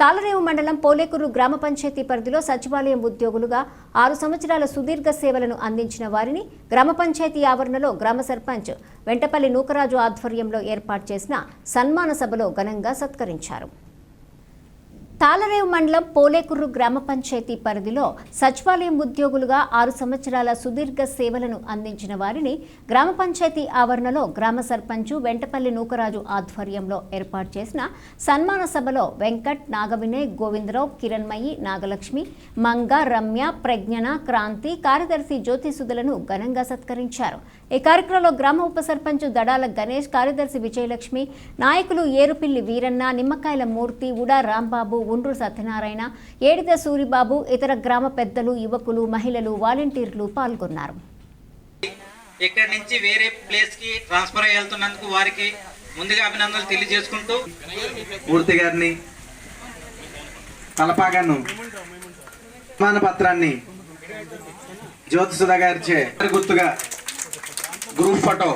తాళరేవు మండలం పోలేకూరు గ్రామ పంచాయతీ పరిధిలో సచివాలయం ఉద్యోగులుగా ఆరు సంవత్సరాల సుదీర్ఘ సేవలను అందించిన వారిని గ్రామ పంచాయతీ ఆవరణలో గ్రామ సర్పంచ్ వెంటపల్లి నూకరాజు ఆధ్వర్యంలో ఏర్పాటు చేసిన సన్మాన సభలో ఘనంగా సత్కరించారు. తాళరేవు మండలం పోలేకుర్రు గ్రామ పంచాయతీ పరిధిలో సచివాలయం ఉద్యోగులుగా ఆరు సంవత్సరాల సుదీర్ఘ సేవలను అందించిన వారిని గ్రామ పంచాయతీ ఆవరణలో గ్రామ సర్పంచు వెంటపల్లి నూకరాజు ఆధ్వర్యంలో ఏర్పాటు చేసిన సన్మాన సభలో వెంకట్ నాగవినయ్ గోవిందరావు కిరణ్మయి నాగలక్ష్మి మంగ రమ్య ప్రజ్ఞన క్రాంతి కార్యదర్శి జ్యోతి సుధులను ఘనంగా సత్కరించారు. ఈ కార్యక్రమంలో గ్రామ ఉప సర్పంచ్ దడాల గణేష్ కార్యదర్శి విజయలక్ష్మి నాయకులు ఏరుపిల్లి వీరన్న నిమ్మకాయల మూర్తి ఉడా రాంబాబు ఉండ్రు సత్యనారాయణ ఏడిద సూరిబాబు ఇతర గ్రామ పెద్దలు యువకులు మహిళలు వాలంటీర్లు పాల్గొన్నారు. ఇక్కడి నుంచి వేరే ప్లేస్కి ట్రాన్స్ఫర్ అయ్యి వెళ్తున్నందుకు వారికి ముందుగా అభినందనలు తెలియజేసుకుంటూ మూర్తి గారిని తలపాగాను సన్మాన పత్రాన్ని జ్యోతి సుధా గారిచే గుర్తుగా గ్రూప్ ఫోటో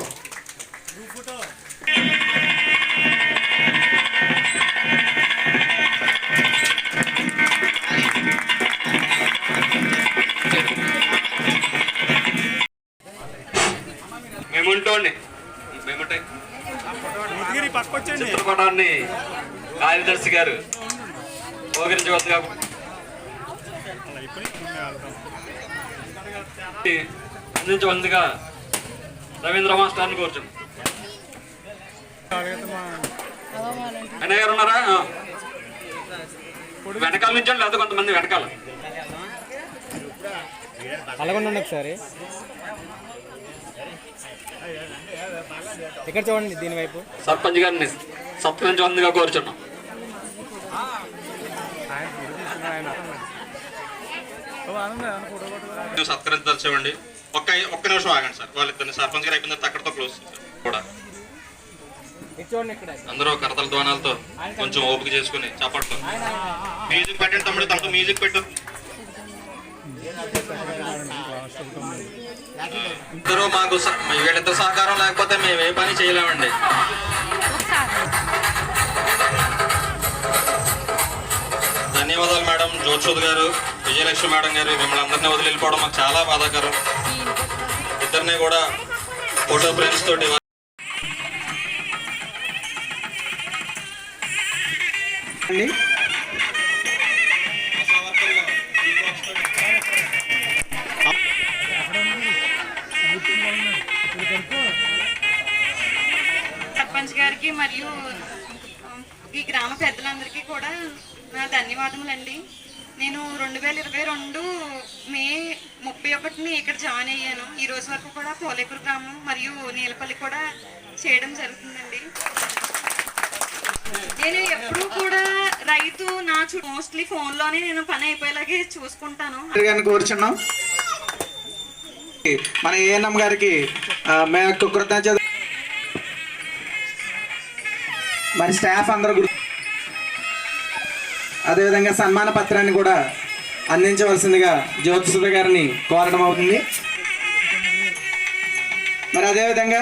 పక్కొచ్చండి చిత్రపటాన్ని కార్యదర్శి గారు పోగరించవద్దుగా అందించవలసిందిగా రవీంద్ర మాస్టర్ని కోరుచున్నాం. అన్నయ్య గారు ఉన్నారా. వెనకాల నుంచి లేదా కొంతమంది వెనకాల. అలాగొండండి ఒకసారి. ఇక్కడ చూడండి దీని వైపు? సర్పంచ్ గారిని సత్కరించవలసిందిగా కోరుచున్నాం. మీరు సత్కరించాల్సివ్వండి ఒక్క ఒక్క నిమిషం ఆగండి సార్. వాళ్ళిద్దరిని సర్పంచ్ గారు అయిపోయిన అక్కడితో క్లోజ్ కూడా. ఇది చూడండి ఇక్కడ. అందరూ కరతల ద్వానాలతో కొంచెం ఓపిక చేసుకుని చప్పట్లు మ్యూజిక్ పెట్టండి తమ్ముడు తమకు మ్యూజిక్ పెట్టు. ఇద్దరు మాకు వీళ్ళిద్దరు సహకారం లేకపోతే మేము ఏ పని చేయలేమండి. ధన్యవాదాలు మేడం. జ్యోతిషోద్ గారు విజయలక్ష్మి మేడం గారు మిమ్మల్ని అందరినీ వదిలి వెళ్ళిపోవడం మాకు చాలా బాధాకరం. ఇద్దరిని కూడా ఫోటో ఫ్రేమ్స్ తోటి అండి. సర్పంచ్ గారికి మరియు ఈ గ్రామ పెద్దలందరికీ కూడా నా ధన్యవాదములండి. నేను రెండు వేల ఇరవై రెండు మే ముప్పై ఒకటిని ఇక్కడ జాయిన్ అయ్యాను. ఈ రోజు వరకు కూడా పోలేపూర్ గ్రామం మరియు నీలపల్లి కూడా చేయడం జరుగుతుందండి. నేను ఎప్పుడూ కూడా రైతు నా మోస్ట్లీ ఫోన్లోనే నేను పని అయిపోయేలాగే చూసుకుంటాను. గారిని కోరుచున్నాం. మన ఏఎన్ఎం గారికి మేము కృతజ్ఞత మరి స్టాఫ్ అందరూ గుర్తు అదేవిధంగా సన్మాన పత్రాన్ని కూడా అందించవలసిందిగా జ్యోతిసుధ గారిని కోరడం అవుతుంది. మరి అదేవిధంగా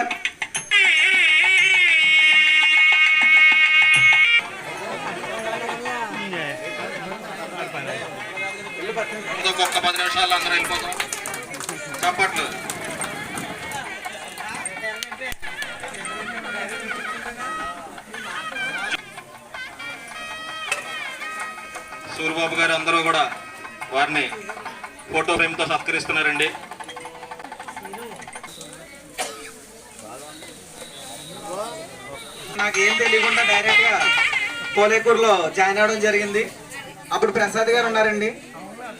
ఒక్క పది నిమిషాలు అందరూ వెళ్ళిపోతాం. చప్పట్లు. సూర్యబాబు గారు అందరూ కూడా వారిని ఫోటో ఫ్రేమ్తో సత్కరిస్తున్నారండి. నాకు ఏం తెలియకుండా డైరెక్ట్గా పోలేకూరులో జాయిన్ అవ్వడం జరిగింది. అప్పుడు ప్రసాద్ గారు ఉన్నారండి.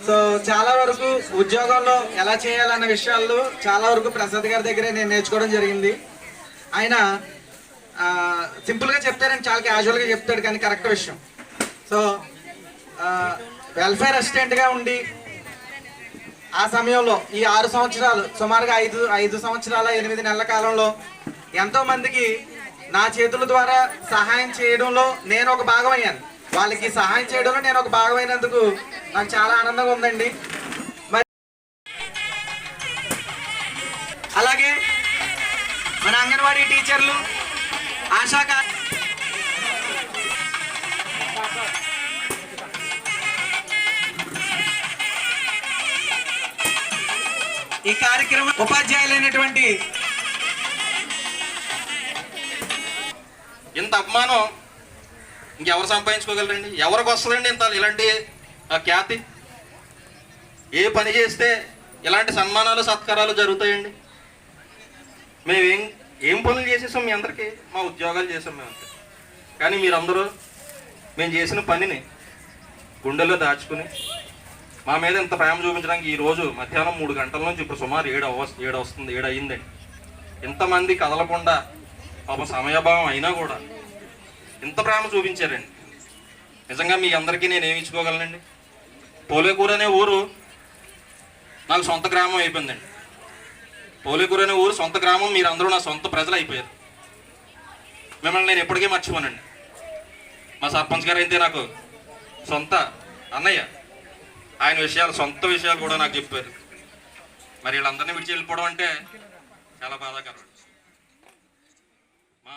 సో చాలా వరకు ఉద్యోగంలో ఎలా చేయాలన్న విషయాల్లో చాలా వరకు ప్రసాద్ గారి దగ్గరే నేను నేర్చుకోవడం జరిగింది. ఆయన సింపుల్గా చెప్తారని చాలా క్యాజువల్గా చెప్తాడు కానీ కరెక్ట్ విషయం. సో వెల్ఫేర్ అసిస్టెంట్గా ఉండి ఆ సమయంలో ఈ ఆరు సంవత్సరాలు సుమారుగా ఐదు ఐదు సంవత్సరాల ఎనిమిది నెలల కాలంలో ఎంతో మందికి నా చేతుల ద్వారా సహాయం చేయడంలో నేను ఒక భాగమయ్యాను. వాళ్ళకి సహాయం చేయడంలో నేను ఒక భాగమైనందుకు నాకు చాలా ఆనందంగా ఉందండి. మరి అలాగే మన అంగన్వాడీ టీచర్లు ఆశా ఈ కార్యక్రమం ఉపాధ్యాయులైనటువంటి ఇంత అపమానం ఇంకెవరు సంపాదించుకోగలరండి? ఎవరికి వస్తుందండి ఇంత ఇలాంటి ఆ, ఖ్యాతి? ఏ పని చేస్తే ఇలాంటి సన్మానాలు సత్కారాలు జరుగుతాయండి? మేమేం ఏం పనులు చేసేసాం మీ అందరికీ? మా ఉద్యోగాలు చేసాం మేము కానీ మీరందరూ మేము చేసిన పనిని గుండెల్లో దాచుకుని మా మీద ఇంత ప్రేమ చూపించడానికి ఈ రోజు మధ్యాహ్నం మూడు గంటల నుంచి ఇప్పుడు సుమారు ఏడు అవ ఏడు వస్తుంది ఏడు అయ్యిందండి ఇంతమంది కదలకుండా పాప సమయభావం అయినా కూడా ఇంత ప్రేమ చూపించారండి. నిజంగా మీ అందరికీ నేను ఏమి ఇచ్చుకోగలనండి? పోలేకూరు అనే ఊరు నాకు సొంత గ్రామం అయిపోయిందండి. పోలేకూరు అనే ఊరు సొంత గ్రామం మీరందరూ నా సొంత ప్రజలు అయిపోయారు. మిమ్మల్ని నేను ఎప్పటికీ మర్చిపోనండి. మా సర్పంచ్ గారు అయితే నాకు సొంత అన్నయ్య. ఆయన విషయాలు సొంత విషయాలు కూడా నాకు చెప్పారు. మరి వీళ్ళందరినీ విడిచి వెళ్ళిపోవడం అంటే చాలా బాధాకరం. మా